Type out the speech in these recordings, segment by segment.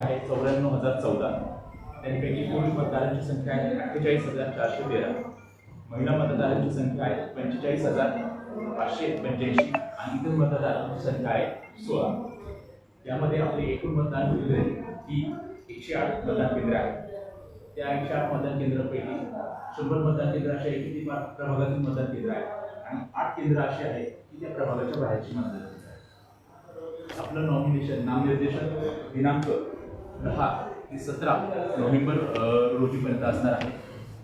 आहे चौऱ्याण्णव हजार चौदा. त्यांपैकी पुरुष मतदारांची संख्या आहे अठ्ठेचाळीस हजार चारशे तेरा. महिला मतदारांची संख्या आहे पंचेचाळीस हजार पाचशे पंच्याऐंशी. आणि इतर मतदारांची संख्या आहे सोळा. यामध्ये आपले एकूण मतदान केंद्रे ही एकशे आठ मतदान केंद्र आहे. त्या एकशे आठ मतदान केंद्रापैकी शंभर मतदान केंद्र असे आहे की ती प्रभागातील मतदान केंद्र आहे. आणि आठ केंद्र असे आहे की त्या प्रभागाच्या बाहेरची मतदान केंद्र आहे. आपलं नॉमिनेशन नामनिर्देशन दिनांक दहा ते सतरा नोव्हेंबर रोजीपर्यंत असणार आहे.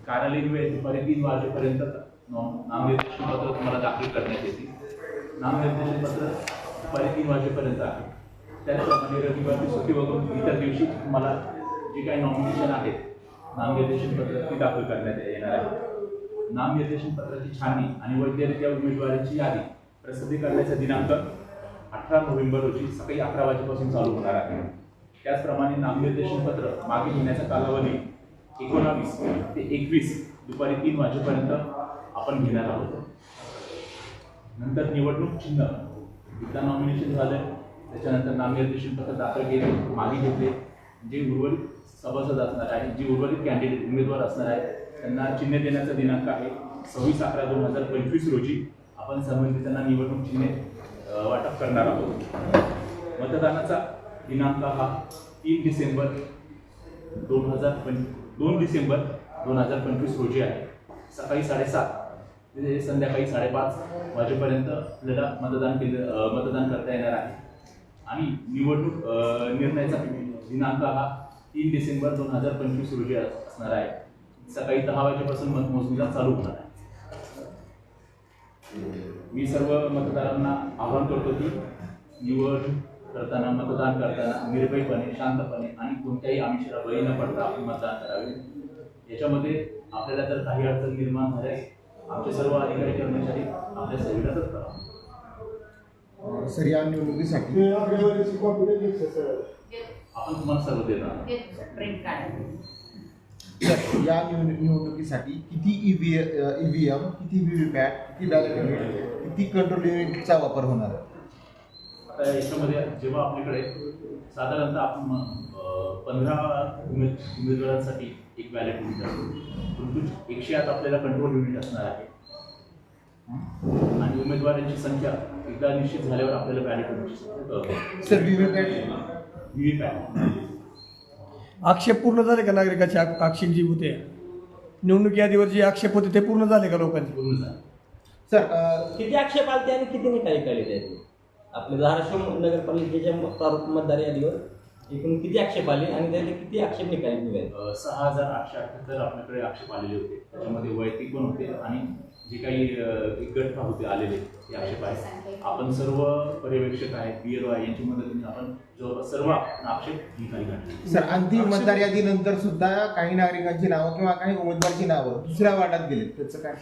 कार्यालयीन वेळ दुपारी तीन वाजेपर्यंत नॉ- नामनिर्देशन पत्र तुम्हाला दाखल करण्यात येतील. नामनिर्देशन पत्र दुपारी तीन वाजेपर्यंत आहे. त्याचप्रमाणे रविवारची सुट्टी वगळून इतर दिवशी तुम्हाला जे काही नॉमिनेशन आहेत नामनिर्देशन पत्र ती दाखल करण्यात येणार आहे. नामनिर्देशन पत्राची छाननी आणि वैद्यरित्या उमेदवारांची यादी प्रसिद्धी करण्याचा दिनांक अठरा नोव्हेंबर रोजी सकाळी अकरा वाजेपासून चालू होणार आहे. त्याचप्रमाणे नामनिर्देशन पत्र मागे घेण्याचा कालावधी एकोणावीस ते एकवीस दुपारी तीन वाजेपर्यंत आपण घेणार आहोत. नंतर निवडणूक चिन्ह एकदा नॉमिनेशन झालं त्याच्यानंतर नामनिर्देशन पत्र दाखल केले मागे घेतले. जे उर्वरित सभासद असणार आहे जे उर्वरित कॅन्डिडेट उमेदवार असणार आहे त्यांना चिन्ह देण्याचा दिनांक आहे सव्वीस अकरा दोन हजार पंचवीस रोजी आपण संबंधितांना निवडणूक चिन्हे वाटप करणार आहोत. मतदानाचा दिनांक हा तीन डिसेंबर दोन हजार पंच दोन डिसेंबर दोन हजार पंचवीस रोजी आहे. सकाळी साडेसात ते संध्याकाळी साडेपाच वाजेपर्यंत आपल्याला मतदान केलं मतदान करता येणार आहे. आणि निवडणूक निर्णयाचा दिनांक हा तीन डिसेंबर दोन हजार पंचवीस रोजी असणार आहे. सकाळी दहा वाजेपासून मतमोजणीला चालू होणार आहे. मी सर्व मतदारांना आवाहन करतो की निवड करताना मतदान करताना निर्भयपणे शांतपणे आणि कोणत्याही आमिषाला बळी न पडता आपण मतदान करावे. याच्यामध्ये आपल्याला जर काही अडचण निर्माण झाल्यास आमचे सर्व अधिकारी कर्मचारी आपल्या सेवेला तत्पर आहोत. सर या निवडणुकीसाठी आपण तुम्हाला सर्व देणार या निवड- निवडणुकीसाठी किती E ईव्हीएम किती व्हीव्हीपॅट किती बॅलेट युनिट किती कंट्रोल युनिटचा वापर होणार आहे? आता याच्यामध्ये जेव्हा आपल्याकडे साधारणतः आपण पंधरा उमेद उमेदवारांसाठी एक बॅलेट युनिट असतो. परंतु एकशे आठ आपल्याला कंट्रोल युनिट असणार आहे. आणि उमेदवारांची संख्या एकदा निश्चित झाल्यावर आपल्याला बॅलेट सर आक्षेप पूर्ण झाले का नागरिकाचे? आक्षेप जी होते. निवडणूक यादीवर जे आक्षेप होते ते पूर्ण झाले का लोकांचे? पूर्ण झालं. सर किती आक्षेप आले आणि किती निकाली काढले आपल्या धाराशिव नगरपालिकेच्या मतदार यादीवर एकूण किती आक्षेप आले आणि त्याचे किती आक्षेप निकाली निघाले? सहा हजार आठशे अठ्याहत्तर आपल्याकडे आक्षेप आलेले होते. त्याच्यामध्ये वैयक्तिक पण होते आणि जे काही गट होते आलेले ते आक्षेप आहेत. आपण सर्व पर्यवेक्षक आहेत बी एल आहे यांची मदतीने आपण जवळपास सर्व आक्षेप निकाली काढले. सर अंतिम मतदार यादीनंतर सुद्धा काही नागरिकांची नावं किंवा काही उमेदवारांची नावं दुसऱ्या वार्डात गेले त्याचं काय?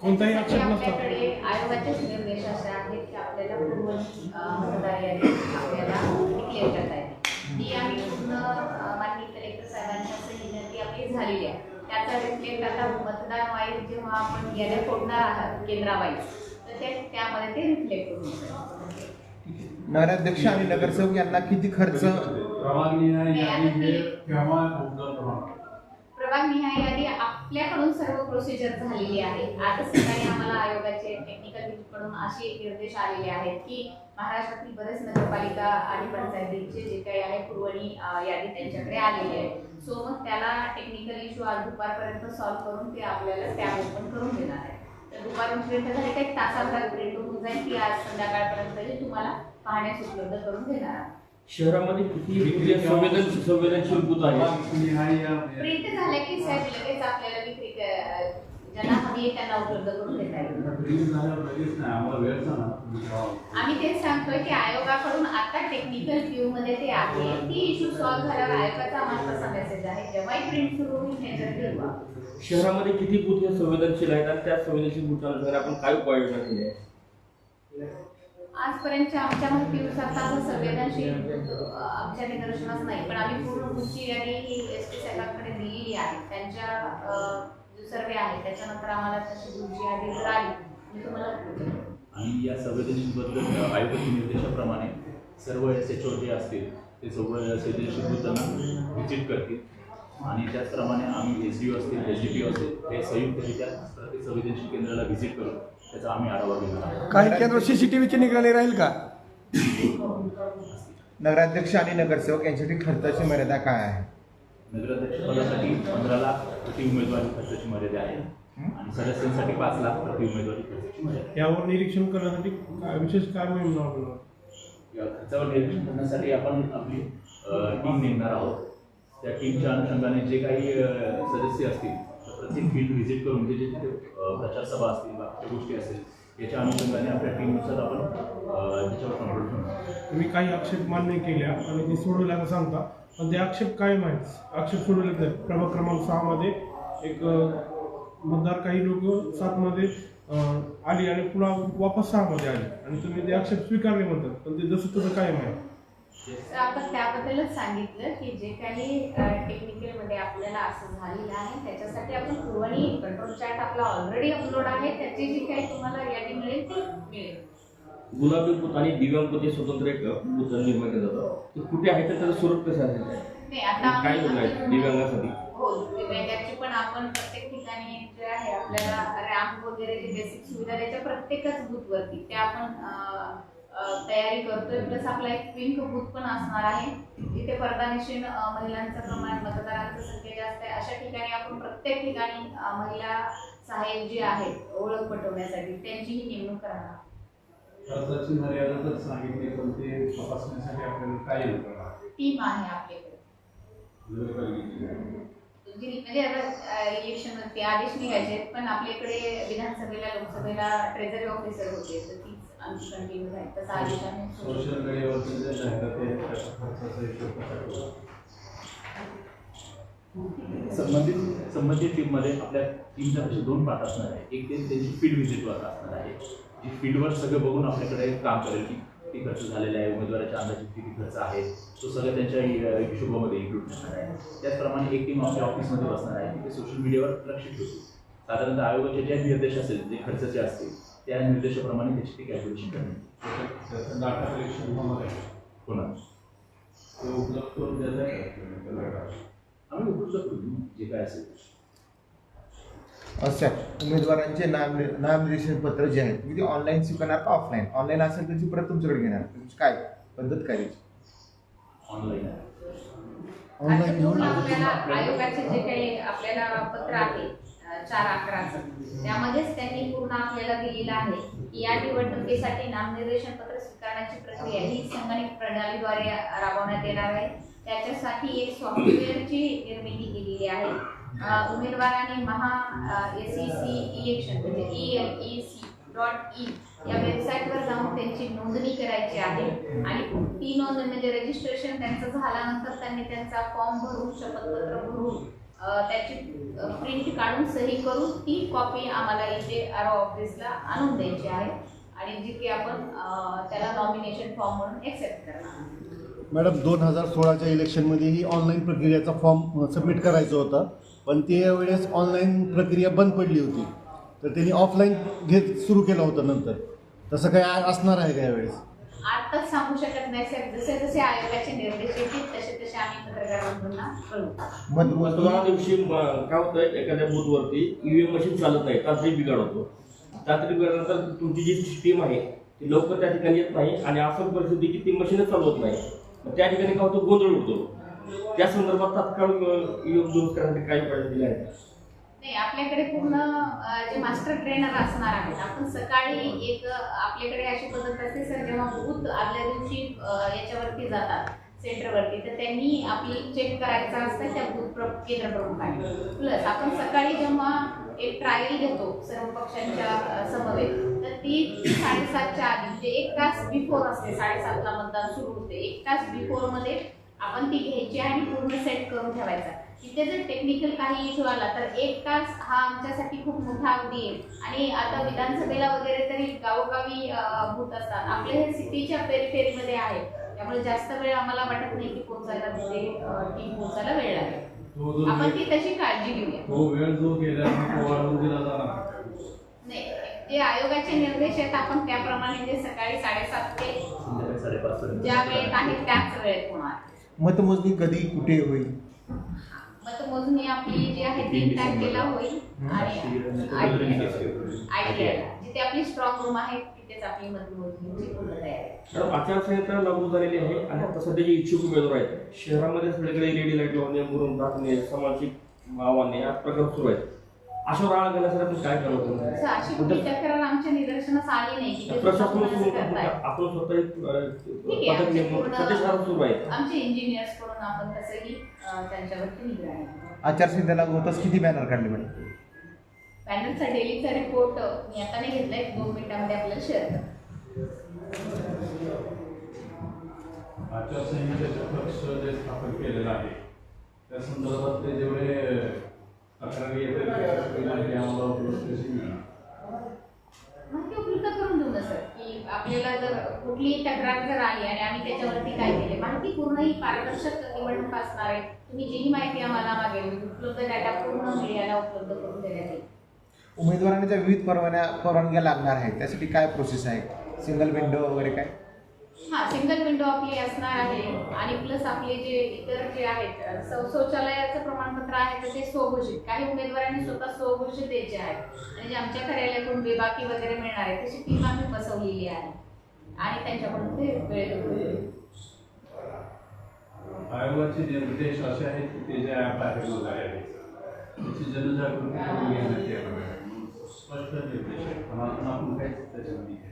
कोणताही आक्षेप नसतो. आपल्याकडे आयोगाचेच निर्देश असे आहेत की आपल्याला पूर्व अं, मतदार यादी आपल्याला क्लिअर करता येते. ती आम्ही पूर्ण अं, माननीय कलेक्टर साहेबांच्या सहीने ती आपली झालेली आहे. त्याचा रिफ्लेक्ट आता मतदान वाईज जेव्हा आपण याद्या फोडणार आहात केंद्रावाईज तर ते त्यामध्ये ते रिफ्लेक्ट होऊन जाईल. नगराध्यक्ष आणि नगरसेवक यांना किती खर्च? यादी हे केव्हा उपलब्ध होणार प्रभाग निहाय यादी आपल्याकडून सर्व प्रोसिजर झालेली आहे. आता सकाळी आम्हाला आयोगाचे टेक्निकलकडून असे निर्देश आलेले आहेत की महाराष्ट्रातील बरेच नगरपालिका आणि पंचायतीचे जे काही आहे पुरवणी यादी त्यांच्याकडे आलेली आहे. सो मग त्याला टेक्निकल इश्यू आज दुपारपर्यंत सॉल्व्ह करून ते आपल्याला टॅब ओपन करून देणार आहे तर दुपारपर्यंत झाले काही तासाभरात प्रिंट होऊन जाईल की आज संध्याकाळपर्यंत तुम्हाला पाहण्यास उपलब्ध करून देणार आहोत. शहरामध्ये किती बूथ संवेदनशील संवेदनशील बूथ आहे. प्रिंट झालं की साहेब लगेच आपल्याला विक्री क- ज्यांना हवी आहे त्यांना उपलब्ध करून देता येईल. प्रिंट झाल्यावर लगेच नाही आम्हाला वेळ सांगा तुम्ही केव्हा. आम्ही तेच सांगतोय की आयोगाकडून आता टेक्निकल व्ह्यू मध्ये ते आहे. ती इश्यू सॉल्व्ह झाल्यावर आयोगाचा आम्हाला तसा मेसेज आहे. जेव्हाही प्रिंट सुरू होईल त्याच्यात ठरवा शहरामध्ये किती बूथ हे संवेदनशील आहेत आणि त्या संवेदनशील बूथानुसार आपण काय उपाययोजना केली आहे? आजपर्यंतच्या आमच्या माहितीनुसार तसं संवेदनशील आमच्या निदर्शनास नाही. पण आम्ही पूर्ण पुढची आणि ही एस टी साहेबांकडे दिलेली आहे. त्यांच्या जो सर्वे आहे त्याच्यानंतर आम्हाला तशी पुढची यादी जर आली. मी तुम्हाला आणि या संवेदनशीलबद्दल आयोगाच्या निर्देशाप्रमाणे सर्व एस एच ओ जे असतील ते सर्व संवेदनशील बूथांना व्हिजिट करतील. आणि त्याचप्रमाणे आम्ही एस डी ओ असतील एस डी पी ओ असतील हे संयुक्तरित्या संवेदनशील केंद्राला व्हिजिट करू. त्याचा आम्ही आढावा घेणार आहोत. काही केंद्र सीसीटीव्हीची निगराणी राहील का? नगराध्यक्ष आणि नगरसेवक यांच्यासाठी खर्चाची मर्यादा काय आहे? नगराध्यक्ष पदासाठी पंधरा लाख प्रति उमेदवारी खर्चाची मर्यादा आहे. आणि सदस्यांसाठी पाच लाख प्रति उमेदवारी खर्चाची मर्यादा आहे. यावर निरीक्षण करण्यासाठी काय- विशेष काय मोहीम राबवणार या खर्चावर निरीक्षण करण्यासाठी आपण आपली टीम नेमणार आहोत. त्या टीमच्या अनुषंगाने जे काही अ, सदस्य असतील प्रत्येक फील्ड व्हिजिट करून जे जे प्रचार सभा असतील बाकीच्या गोष्टी असतील याच्या अनुषंगाने आपल्या टीमनुसार आपण त्याच्यावर कंट्रोल ठेवणार तुम्ही काही आक्षेप मान्य केल्या आणि ते सोडवल्याचं सांगता पण ते आक्षेप कायम आहेत आक्षेप सोडवले नाही प्रभाग क्रमांक सहामध्ये एक मतदार काही लोक सातमध्ये आली आणि पुन्हा वापस सहामध्ये आली. आणि तुम्ही ते आक्षेप स्वीकारले म्हणतात पण ते जसं तसं कायम आहे तर आपण त्याबद्दलच सांगितलं की जे काही टेक्निकलमध्ये आपल्याला असं झालेलं आहे त्याच्यासाठी आपण पूर्वणी कंट्रोल चार्ट आपला ऑलरेडी अपलोड आहे. त्याची जी काही तुम्हाला यादी मिळेल ती मिळेल. गुलाबी बूथ आणि दिव्यांग हे स्वतंत्र एक बूथ निर्माण केलं जातं. ते कुठे आहे तर त्याचं स्वरूप कसं आता काय योजना आहेत दिव्यांगासाठी? हो दिव्यांगाची पण आपण प्रत्येक ठिकाणी जे आहे आपल्याला रॅम्प वगैरे जे बेसिक सुविधा त्याच्या प्रत्येकच बूथ वरती. त्या आपण तयारी करतोय. प्लस आपला एक पिंक बूथ पण असणार आहे. जिथे परदानिशीन महिलांचं प्रमाण मतदारांचं संख्या जास्त आहे. अशा ठिकाणी आपण प्रत्येक ठिकाणी महिला सहाय्यक जे आहेत ओळख पटवण्यासाठी त्यांचीही नेमणूक करणार. खर्चाची मर्यादा तर सांगितली पण ते तपासण्यासाठी आपल्याला काय टीम आहे आपल्याकडे. म्हणजे आता इलेक्शन आदेश निघायचे पण आपल्याकडे विधानसभेला लोकसभेला ट्रेझरी ऑफिसर होते. तर तीच कंटिन्यू तसा सोशल मीडियावरती जे खर्चाचा हिशोब करणार? संबंधित संबंधित टीममध्ये आपल्या टीमच्या तसे दोन पार्ट असणार आहे एक ते त्यांची फील्ड व्हिजिटवर असणार आहे. जी फील्डवर सगळं बघून आपल्याकडे काम करेल की किती खर्च झालेला आहे. उमेदवाराच्या अंदाजे किती खर्च आहे? तो सगळं त्यांच्या हिशोबामध्ये इन्क्लूड करणार आहे. त्याचप्रमाणे एक टीम आपल्या ऑफिसमध्ये बसणार आहे. ते सोशल मीडियावर लक्ष ठेवते साधारणतः आयोगाचे जे निर्देश असेल जे खर्चाचे असतील त्या निर्देशाप्रमाणे त्याची ती कॅल्क्युलेशन करणे. डाटा कलेक्शन होणार आहे होणार ते उपलब्ध करून आहे आम्ही उपलब्ध करू जे काय असेल. अच्छा उमेदवारांचे नाम नामनिर्देशन पत्र जे आहेत तुम्ही ते ऑनलाईन स्वीकारणार का ऑफलाईन ऑनलाईन असेल त्याची परत तुमच्याकडे घेणार. तुमची काय पद्धत काय ऑनलाईन आपल्याला आयोगाचे जे काही आपल्याला पत्र आहे चार अकराचं. त्यामध्येच त्यांनी पूर्ण आपल्याला दिलेलं आहे की या निवडणुकीसाठी नामनिर्देशन पत्र स्वीकारण्याची प्रक्रिया ही संगणक प्रणालीद्वारे राबवण्यात येणार आहे. त्याच्यासाठी एक सॉफ्टवेअरची निर्मिती केलेली आहे. अं, उमेदवारांनी Maha S C C election म्हणजे E L E C dot in या वेबसाईटवर जाऊन त्यांची नोंदणी करायची आहे. आणि ती नोंदणी म्हणजे रजिस्ट्रेशन त्यांचं झाल्यानंतर त्यांनी त्यांचा फॉर्म भरून शपथपत्र भरून त्याची प्रिंट काढून सही करून ती कॉपी आम्हाला इथे आरो ऑफिसला आणून द्यायची आहे. आणि जी की आपण त्याला नॉमिनेशन फॉर्म म्हणून एक्सेप्ट करणार मॅडम दोन हजार सोळाच्या इलेक्शनमध्येही ऑनलाईन प्रक्रियेचा फॉर्म सबमिट करायचं होता. पण त्यावेळेस ऑनलाईन प्रक्रिया बंद पडली होती. तर त्यांनी ऑफलाईन घेत सुरू केलं होतं नंतर. तसं काय असणार आहे का यावेळेस? आताच सांगू शकत नाही साहेब जसे जसे आयोगाचे निर्देश येतील तसे तसे आम्ही पत्रकार बंधूंना कळवू. मतमोजणी मतदाना दिवशी म- काय होतं एखाद्या बूथवरती ईव्हीएम मशीन चालत नाही तांत्रिक बिघाड होतो. तांत्रिक बिघाडानंतर तुमची जी टीम आहे ती लवकर त्या ठिकाणी येत नाही आणि असं परिस्थिती की ती मशीनच चालवत नाही. मग त्या ठिकाणी काय होतं गोंधळ उडतो. त्या संदर्भात तात्काळ ईव्हीएम दुरुस्त करण्यासाठी काही उपाय दिले आहेत नाही आपल्याकडे पूर्ण जे मास्टर ट्रेनर असणार आहेत आपण सकाळी एक आपल्याकडे अशी पद्धत असते सर जेव्हा बूथ आदल्या दिवशी याच्यावरती जातात सेंटरवरती तर त्यांनी आपली चेक करायचं असतं त्या बूथ प्र केंद्र प्रमुखांनी प्लस आपण सकाळी जेव्हा एक ट्रायल घेतो सर्व पक्षांच्या समवेत तर ती साडेसातच्या आधी म्हणजे एक तास बिफोर असते साडेसातला मतदान सुरू होते एक तास बिफोरमध्ये आपण ती घ्यायची आणि पूर्ण सेट करून ठेवायचा. तिथे जर टेक्निकल काही इश्यू आला तर एक तास हा आमच्यासाठी खूप मोठा अवधी आहे. आणि आता विधानसभेला वगैरे तरी गावोगावी बूथ असतात. आपले हे सिटीच्या पेरीफेरीमध्ये आहे. त्यामुळे जास्त वेळ आम्हाला वाटत नाही की पोहोचायला तिथे टीम पोहोचायला वेळ लागेल. आपण ती तशी काळजी घेऊया. नाही जे आयोगाचे निर्देश आहेत आपण त्याप्रमाणे जे सकाळी साडेसात ते ज्या वेळेत आहे त्याच वेळेत होणार. मतमोजणी कधी कुठे होईल? मतमोजणी आपली जी आहे तीन तारखेला होईल. आणि आयटीआयला जिथे आपली स्ट्रॉंग रूम आहे तिथेच आपली मतमोजणीची पूर्ण तयारी आहे. तर आचारसंहिता लागू झालेली आहे आणि आता सध्या जे इच्छुक उमेदवार आहेत शहरामध्ये सगळीकडे एलईडी लाइट लावणे मुरुम टाकणे सामाजिक आव्हाने हा प्रकार सुरू आहेत. आळा घालण्यासाठी आपण काय करावं असं अशी कुठली तक्रार आमच्या निदर्शनास आली नाही की ते प्रशासन करताय. स्वतः एक, अं, ठीक आहे, पथक आमचे नेमून पूर्ण- सुरू आहे आमचे इंजिनियर्सकडून आपण तसंही अं, त्यांच्यावरती निगराणी आचारसंहिता लागू होताच किती बॅनर काढले मॅडम पॅनलचा डेलीचा रिपोर्ट मी आता नाही घेतलाय दोन मिनिटांमध्ये आपल्याला शेअर करते आचारसंहितेचं कक्ष जे स्थापन केलेलं आहे त्या संदर्भात ते जेवढे तक्रारी येते माहिती आम्हाला उपलब्ध कशी मिळणार माहिती उपलब्ध करून देऊ ना सर की आपल्याला जर कुठलीही तक्रार जर आली आणि आम्ही त्याच्यावरती काय केले माहिती पूर्ण ही पारदर्शक निवडणूक असणार आहे. तुम्ही जी माहिती आम्हाला मागेल उपलब्ध डाटा पूर्ण मीडियाला उपलब्ध करून देण्यात येईल. उमेदवारांना ज्या विविध परवान्या परवानग्या लागणार आहेत. त्यासाठी काय प्रोसेस आहे? सिंगल विंडो वगैरे काय? हा सिंगल विंडो आपली असणार आहे. आणि प्लस आपले जे इतर जे आहेत शौचालयाचं प्रमाणपत्र आहे तर ते स्वघोषित. काही उमेदवारांनी स्वतः स्वघोषित द्यायचे आहेत. आणि जे आमच्या कार्यालयाकडून बेबाकी वगैरे मिळणार आहे तशी टीम आम्ही बसवलेली आहे. आणि त्यांच्याकडून ते वेळ आयोगाचे जे निर्देश असे आहेत की ते जे ॲप आहे वगैरे आहे त्याची जनजागृती स्पष्ट निर्देश आहे पण आपण काहीच त्याच्यामध्ये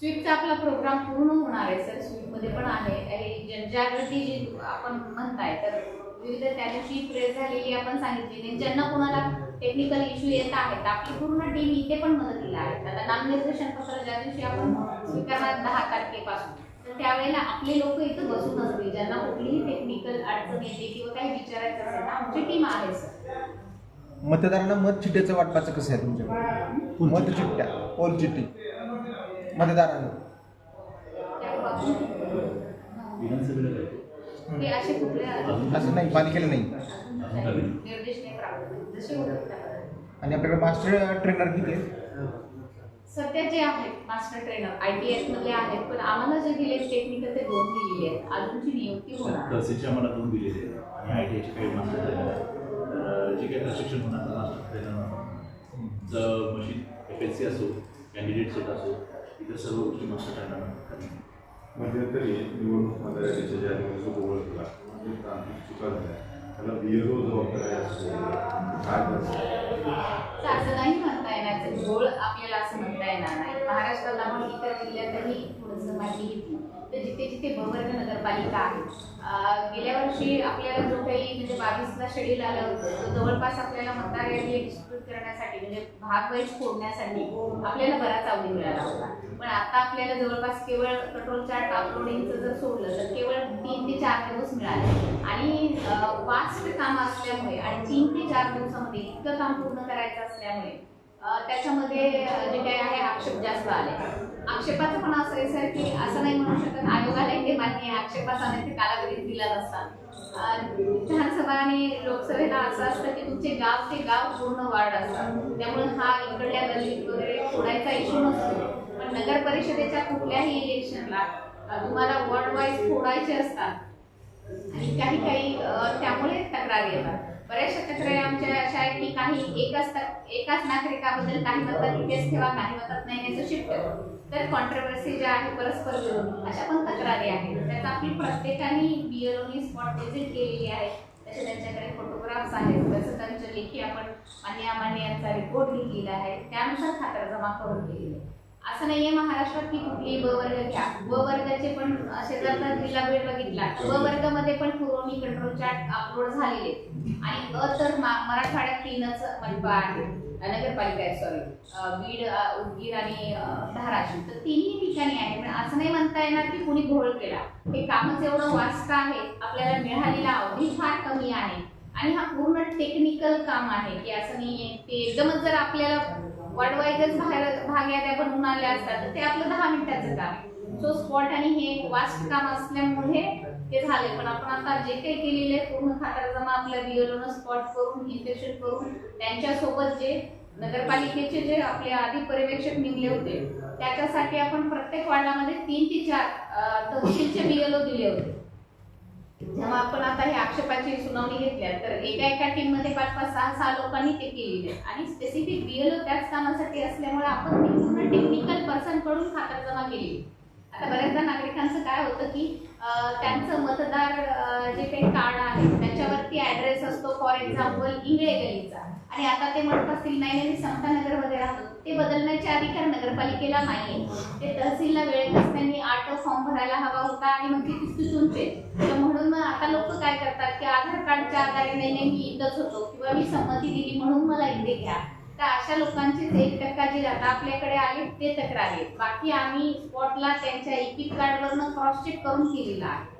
स्वीपचा आपला प्रोग्राम पूर्ण होणार आहे सर. स्वीपमध्ये पण आहे. जनजागृती जी आपण म्हणताय तर विविध त्या दिवशी प्रेस झालेली आपण सांगितली. ज्यांना कोणाला टेक्निकल इश्यू येत आहेत आपली पूर्ण टीम इथे पण मदतीला आहे. आता नामनिर्देशन पत्र ज्या दिवशी आपण स्वीकारणार दहा तारखेपासून तर त्यावेळेला आपले लोक इथं बसून असतील. ज्यांना कुठलीही टेक्निकल अडचण येते किंवा काही विचारायचं असेल तर आमची टीम आहे सर. मतदारांना मत चिठ्ठ्याचं वाटपाचं कसं आहे तुमच्याकडे? मत चिठ्ठ्या पोल चिठ्ठी. मतदारांना. असे कुठले असं नाही पालिकेला नाही. आणि आपल्याकडे मास्टर ट्रेनर किती आहेत? सध्या जे आहेत master trainer I T S मधले आहेत पण आम्हाला जे दिले टेक्निकल ते दोन दिलेले आहेत. अजूनची नियुक्ती होणार. तहसीलच्या मला दोन दिलेले आहेत. आणि आय टी आयचे काही मास्टर ट्रेनर आहेत. तर जे काही प्रशिक्षण होणार मास्टर ट्रेनर जर मशीन एफ एल सी असो कॅन्डिडेट सेट असो इतर सर्व गोष्टी ट्रेनर मध्यंतरी निवडणूक मतदाराच्या ज्या निवडणूक ओळखला म्हणजे तांत्रिक चुका झाल्या. त्याला जबाबदारी असते काय असं नाही म्हणता येणार गोळ आपल्याला असं म्हणता येणार नाही. महाराष्ट्राला आपण इतर जिल्ह्यातही थोडंसं माहिती घेतली. तर जिथे जिथे बवर्ग नगरपालिका आहे गेल्या वर्षी आपल्याला जो काही म्हणजे बावीसला शेड्यूल आलं होतं तो जवळपास आपल्याला मतदार यादी करण्यासाठी म्हणजे भाग वाईज फोडण्यासाठी आपल्याला बराच अवधी मिळाला होता. पण आता आपल्याला जवळपास केवळ कंट्रोल चार्ट अपलोडिंगचं जर सोडलं तर केवळ तीन ते चार दिवस मिळाले. आणि वास्ट काम असल्यामुळे आणि तीन ते चार दिवसामध्ये इतकं काम पूर्ण करायचं असल्यामुळे त्याच्यामध्ये जे काही आहे आक्षेप जास्त आले. आक्षेपाचं पण असं आहे सर की असं नाही म्हणू शकत. आयोगाला हे मान्य आहे आक्षेपाचा नाही ते कालावधीत दिला नसता. आणि लोकसभेला असं असतं की तुमचे गाव ते गाव पूर्ण वार्ड असतात. त्यामुळे हा इकडल्या गल्लीत वगैरे फोडायचा इश्यू नसतो. पण नगर परिषदेच्या कुठल्याही इलेक्शनला तुम्हाला वॉर्ड वाईज फोडायचे असतात. आणि काही काही त्यामुळे तक्रारी येतात. बऱ्याचशा तक्रारी आमच्या अशा आहेत की काही एकाच एकाच नागरिकाबद्दल काही म्हणतात इथेच ठेवा काही म्हणतात नाही याचं शिफ्ट तर कॉन्ट्रवर्सी ज्या आहे परस्पर विरोधी अशा पण तक्रारी आहेत. त्यात आपली प्रत्येकाने बिएलओनी स्पॉट व्हिजिट केलेली आहे तसे त्यांच्याकडे फोटोग्राफ्स आहेत. तसं त्यांच्या लेखी आपण मान्य अमान्य यांचा रिपोर्ट लिहिलेला आहे. त्यानुसार खातर जमा करून केलेली आहे. असं नाहीये महाराष्ट्रात की कुठली ब वर्ग घ्या. ब वर्गाचे पण अ, शेजारचा तिला वेळ बघितला. ब वर्गामध्ये पण पुरवणी कंट्रोल चार्ट अपलोड झालेले आणि अ तर मराठवाड्यात तीनच म्हणजे मनपा आहे. नगरपालिका आहे सॉरी बीड उदगीर आणि धाराशिव. तर तिन्ही ठिकाणी आहे. पण असं नाही म्हणता येणार की कुणी घोळ केला. हे कामच एवढं वास्त आहे. आपल्याला मिळालेला अवधी फार कमी आहे. आणि हा पूर्ण टेक्निकल काम आहे की असं नाही ते एकदमच जर आपल्याला वाढवायचंच बाहेर भाग याद्या बनवून आल्या असतात तर ते आपलं दहा मिनिटाचं काम सो स्पॉट आणि हे वास्ट काम असल्यामुळे ते झाले. पण आपण आता जे काही केलेले पूर्ण खातरजमा आपल्या बिअरनं स्पॉट करून इन्फेक्शन करून त्यांच्यासोबत जे नगरपालिकेचे जे आपले आधी पर्यवेक्षक निघले होते त्याच्यासाठी आपण प्रत्येक वार्डामध्ये तीन ते चार तहसीलचे बीएलओ दिले होते. जेव्हा आपण आता हे आक्षेपाची सुनावणी घेतल्या तर एका एका टीममध्ये पाच पाच सहा सहा लोकांनी ते केलेले. आणि स्पेसिफिक बीएलओ त्याच कामासाठी असल्यामुळे आपण ती पूर्ण टेक्निकल पर्सनकडून खातरजमा केली आता बऱ्याचदा नागरिकांचं काय होतं की त्यांचं मतदार जे काही कार्ड आहे त्याच्यावरती ऍड्रेस असतो. फॉर एक्झाम्पल इंगळे गलीचा आणि आता ते म्हणत असतील नाही नाही मी समतानगरमध्ये राहतो. ते बदलण्याचे अधिकार नगरपालिकेला नाहीये ते तहसीलला वेळेत त्यांनी आठ फॉर्म भरायला हवा होता आणि मग ती तिथूनचे तर म्हणून मग आता लोक काय करतात की आधार कार्डच्या आधारे नाही नाही मी इथंच होतो. किंवा मी संमती दिली म्हणून मला इथे घ्या. तर अशा लोकांचीच एक टक्का जे आता आपल्याकडे आले ते तक्रार आहेत बाकी आम्ही स्पॉटला त्यांच्या इपिक कार्डवरनं क्रॉस चेक करून केलेला आहे.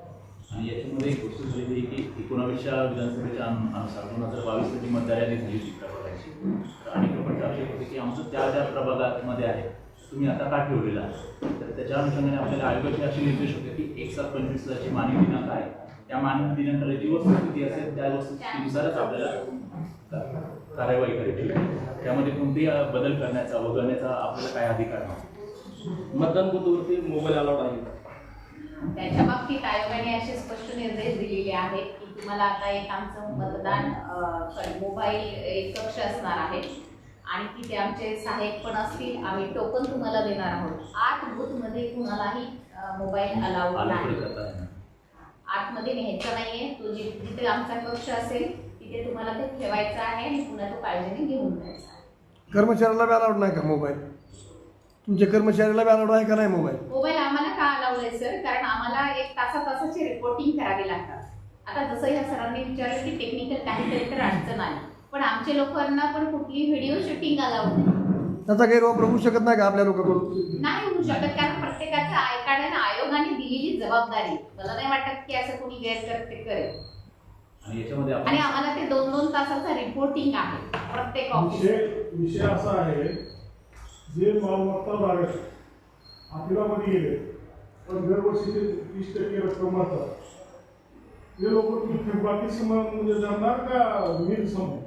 आणि याच्यामध्ये एक गोष्ट झाली की एकोणावीसच्या विधानसभेच्या अनुसार दोन हजार बावीस मतदार यादी झाली होती प्रभागाची तर अनेक आक्षेप होते की आमचं त्या ज्या प्रभागामध्ये आहे. तुम्ही आता का ठेवलेला आहे? तर त्याच्या अनुषंगाने आपल्याला आयोगाचे असे निर्देश होते की एक सात पंचवीसला जी मानवी दिनांक आहे. त्या मानवी दिनांकाला जी वस्तुस्थिती असेल त्या वस्तुस्थितीनुसारच आपल्याला कार्यवाही आहे. त्यामध्ये कोणतेही बदल करण्याचा वगळण्याचा आपल्याला काय अधिकार नाही मतदान बूथवरती मोबाईल अलाउड आहे. त्याच्या बाबतीत आयोगाने असे स्पष्ट निर्देश दिलेले आहेत की तुम्हाला आता एक आमचं मतदान मोबाईल एक कक्ष असणार आहे. आणि तिथे आमचे सहाय्यक पण असतील. आम्ही टोकन तुम्हाला देणार आहोत. आठ बूथमध्ये कुणालाही मोबाईल अलाउड नाही. आतमध्ये न्यायचं नाहीये. तो जिथे आमचा कक्ष असेल तिथे तुम्हाला ते ठेवायचा आहे आणि पुन्हा तो काळजीने घेऊन जायचा आहे. कर्मचाऱ्याला बी अलाउड नाही का मोबाईल तुमच्या कर्मचाऱ्याला बी अलाउड आहे का नाही मोबाईल मोबाईल आम्हाला का आहे सर कारण आम्हाला एक तासा तासाची रिपोर्टिंग करावी लागतात. आता जसं या सरांनी विचारलं की टेक्निकल काहीतरी तर अडचण आली. पण आमच्या लोकांना पण कुठली व्हिडिओ शूटिंग अलाउड नाही. त्याचा गैरवापर होऊ शकत नाही का आपल्या लोकांकडून? नाही होऊ शकत कारण प्रत्येकाचं आय कार्ड आहे ना आयोगाने दिलेली जबाबदारी. मला नाही वाटत की असं कोणी गैरकर्ते करेल. आणि याच्यामध्ये आणि आपण आम्हाला ते दोन दोन तासाचा रिपोर्टिंग आहे प्रत्येक ऑफिस विषय विषय असा आहे जे मालमत्ताधारक अपिलामध्ये गेले पण दरवर्षीचे तीस टक्के रक्कम मारतात ते लोक तुम्ही थकबाकी समान म्हणजे जाणार का मील समोर?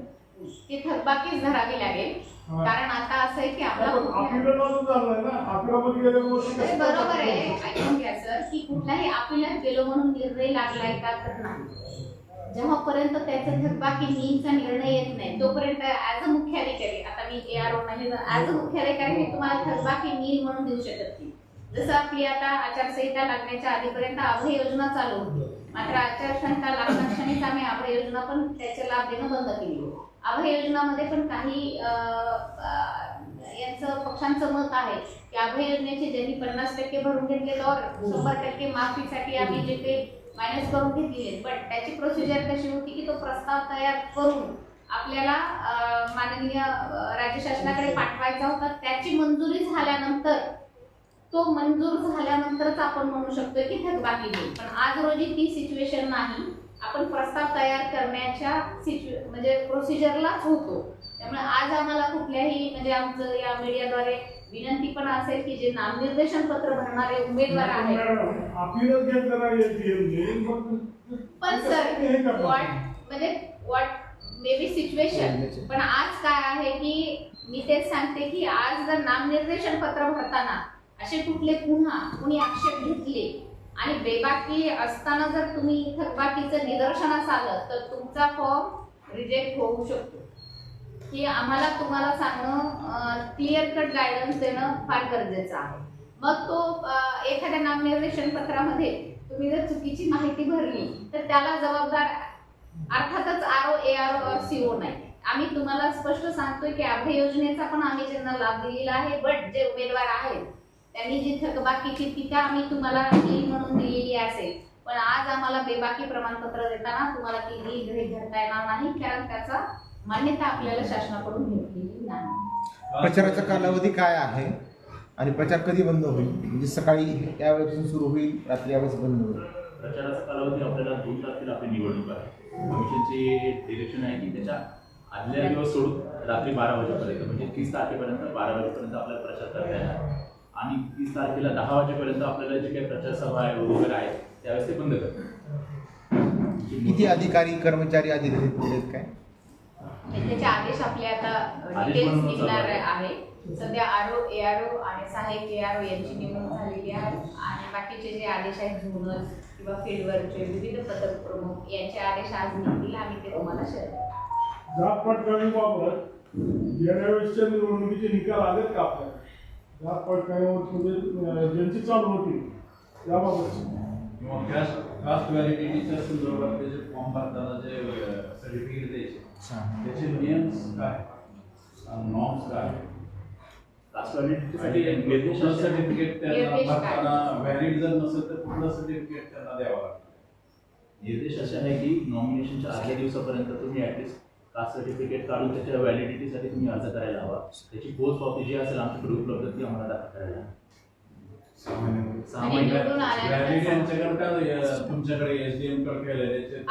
ती थकबाकीच धरावी लागेल. हा. कारण आता असं आहे की आपला कुठल्या- अपिलाला झालंय ना? अपिलामध्ये गेल्या वर्षी कसं बरोबर आहे? ऐकून घ्या सर की कुठलाही आपल्याला गेलो म्हणून निर्णय लागलाय का तर नाही. जेव्हापर्यंत त्याचा थकबाकी नीचा निर्णय येत नाही तोपर्यंत ऍज अ मुख्याधिकारी आता मी ए आर ओ नाही ऍज अ मुख्याधिकारी हे तुम्हाला थकबाकी नील म्हणून देऊ शकत नाही. जसं आपली आता आचारसंहिता लागण्याच्या आधीपर्यंत अभय योजना चालू होती. मात्र आचारसंहिता लागण्याक्षणीच आम्ही अभय योजना पण त्याचे लाभ देणं बंद केली. अभय योजनामध्ये पण काही यांचं पक्षांचं मत आहे की अभय योजनेचे ज्यांनी पन्नास टक्के भरून घेतले तर शंभर टक्के माफीसाठी आम्ही जे काही मायनस करून घेतलीये पण त्याची प्रोसिजर कशी होती की तो प्रस्ताव तयार करून आपल्याला माननीय राज्य शासनाकडे पाठवायचा होता. त्याची मंजुरी झाल्यानंतर तो मंजूर झाल्यानंतरच आपण म्हणू शकतो की थकबाकी देईल पण आज रोजी ती सिच्युएशन नाही. आपण प्रस्ताव तयार करण्याच्या सिच्यु म्हणजे प्रोसिजरलाच होतो. त्यामुळे आज आम्हाला कुठल्याही म्हणजे आमचं या मीडियाद्वारे विनंती पण असेल की जे नामनिर्देशन पत्र भरणारे उमेदवार आहेत. पण सर. वॉट म्हणजे वॉट मे बी सिच्युएशन पण आज काय आहे की मी तेच सांगते की आज जर नामनिर्देशन पत्र भरताना असे कुठले पुन्हा कुणी आक्षेप घेतले आणि बेबाकी असताना जर तुम्ही थकबाकीचं निदर्शनास आलं तर तुमचा फॉर्म रिजेक्ट होऊ शकतो. की आम्हाला तुम्हाला सांगणं क्लिअर कट गायडन्स देणं फार गरजेचं आहे. मग तो एखाद्या नामनिर्देशन पत्रामध्ये तुम्ही जर चुकीची माहिती भरली तर त्याला जबाबदार अर्थातच R O A R O C O नाही. आम्ही तुम्हाला स्पष्ट सांगतोय की अभय योजनेचा पण आम्ही ज्यांना लाभ दिलेला आहे बट जे उमेदवार आहेत त्यांनी जी थकबाकीची त्या आम्ही तुम्हाला लीड म्हणून दिलेली असेल. पण आज आम्हाला बेबाकी प्रमाणपत्र देताना तुम्हाला ती लीड गृहीत धरता येणार नाही कारण त्याचा मान्यता आपल्याला शासनाकडून भेटलेली नाही. प्रचाराचा कालावधी काय आहे? आणि प्रचार कधी बंद होईल? म्हणजे सकाळी यावेळेपासून सुरू होईल रात्री यावेळेस बंद होईल? प्रचाराचा कालावधी आपल्याला दोन तारखेला आपली निवडणूक आहे. कमिशनची डिरेक्शन आहे की त्याच्या आदल्या दिवस सोडून रात्री बारा वाजेपर्यंत म्हणजे तीस तारखेपर्यंत बारा वाजेपर्यंत आपल्याला प्रचार करता येणार. आणि तीस तारखेला दहा वाजेपर्यंत आपल्याला जे काही प्रचार सभा आहे वगैरे आहे त्यावेळेस ते बंद करतात. किती अधिकारी कर्मचारी अधिकारी आहेत काय? त्याचे आदेश आपले आता डिटेल्स निघणार आहे. सध्या आरो एआरओ आणि सहाय्यक एआरओ यांची नेमणूक झालेली आहे आणि बाकीचे जे आदेश आहेत झोनल किंवा फील्डवरचे विविध पथक प्रमुख यांचे आदेश आज निघतील आम्ही ते तुम्हाला शेअर. जात पडताळणीबाबत गेल्या निवडणुकीचे निकाल आलेत का आपल्याला जात पडताळणीमध्ये अं, ज्यांची चालू होती त्याबाबत किंवा कास्ट कास्ट व्हॅलिडिटीच्या संदर्भातले जे फॉर्म भरताना जे सर्टिफिकेट द्यायचे त्याचे नियम्स काय नॉर्म्स काय कास्ट व्हॅलिडिटीसाठी निर्देश असे- सर्टिफिकेट त्यांना भरताना व्हॅलिड जर नसेल तर कुठलं सर्टिफिकेट त्यांना द्यावं लागतं निर्देश असे आहे की नॉमिनेशनच्या आदल्या दिवसापर्यंत तुम्ही ऍटलिस्ट कास्ट सर्टिफिकेट काढून त्याच्या व्हॅलिडिटीसाठी तुम्ही अर्ज़ करायला हवा. त्याची पोस्ट कॉपी जी असेल आमच्याकडे उपलब्ध ती आम्हाला दाखल करायला. अं, तुमच्याकडे एस डी एम कडे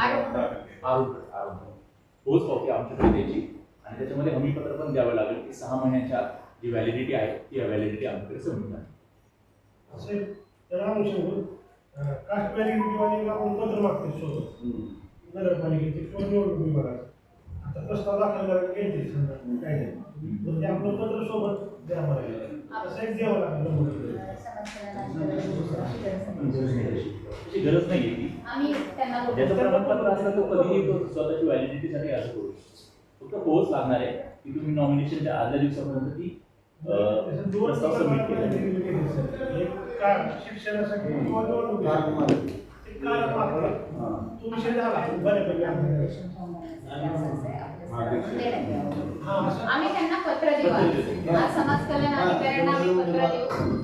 आरोप. आरोप. पोस्ट कॉपी आमच्याकडे द्यायची आणि त्याच्यामध्ये हमीपत्र पण द्यावं लागेल. की सहा महिन्याच्या जी व्हॅलिडिटी आहे ती व्हॅलिडिटी आमच्याकडे सबमिट आहे आपण आता प्रस्ताव दाखल करायला घ्यायचे समजा. काय नाही आपलं पत्र सोबत द्या मला द्यावं लागेल गरज नाही आहे आम्ही त्यांना ज्याचं. प्रमाणपत्र असलं तो कधीही स्वतःची व्हॅलिडिटीसाठी अर्ज करू. फक्त पोहोच लागणार आहे की तुम्ही नॉमिनेशनच्या आदल्या दिवसापर्यंत ती अं, दोन प्रस्ताव सबमिट केला शिक्षणासाठी झाला. बऱ्यापैकी आम्ही त्यांना पत्र देऊ आज. समाज कल्याण अधिकाऱ्यांना आम्ही पत्र देऊ